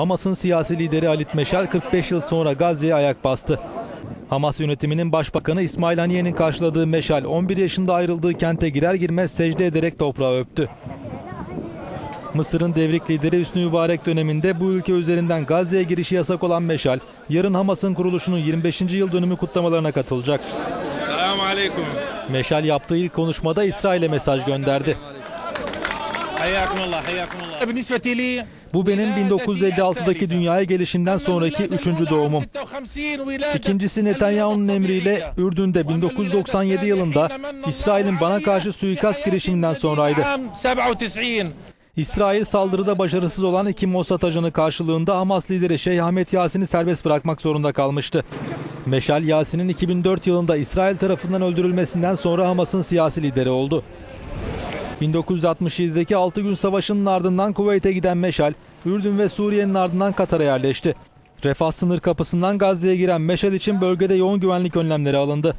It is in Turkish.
Hamas'ın siyasi lideri Halit Meşal 45 yıl sonra Gazze'ye ayak bastı. Hamas yönetiminin başbakanı İsmail Haniye'nin karşıladığı Meşal 11 yaşında ayrıldığı kente girer girmez secde ederek toprağı öptü. Mısır'ın devrik lideri Hüsnü Mübarek döneminde bu ülke üzerinden Gazze'ye girişi yasak olan Meşal, yarın Hamas'ın kuruluşunun 25. yıl dönümü kutlamalarına katılacak. Meşal yaptığı ilk konuşmada İsrail'e mesaj gönderdi. Bu benim 1956'daki dünyaya gelişinden sonraki üçüncü doğumum. İkincisi Netanyahu'nun emriyle Ürdün'de 1997 yılında İsrail'in bana karşı suikast girişiminden sonraydı. İsrail saldırıda başarısız olan iki Mossad ajanı karşılığında Hamas lideri Şeyh Ahmet Yasin'i serbest bırakmak zorunda kalmıştı. Meşal Yasin'in 2004 yılında İsrail tarafından öldürülmesinden sonra Hamas'ın siyasi lideri oldu. 1967'deki 6 gün savaşının ardından Kuveyt'e giden Meşal, Ürdün ve Suriye'nin ardından Katar'a yerleşti. Refah sınır kapısından Gazze'ye giren Meşal için bölgede yoğun güvenlik önlemleri alındı.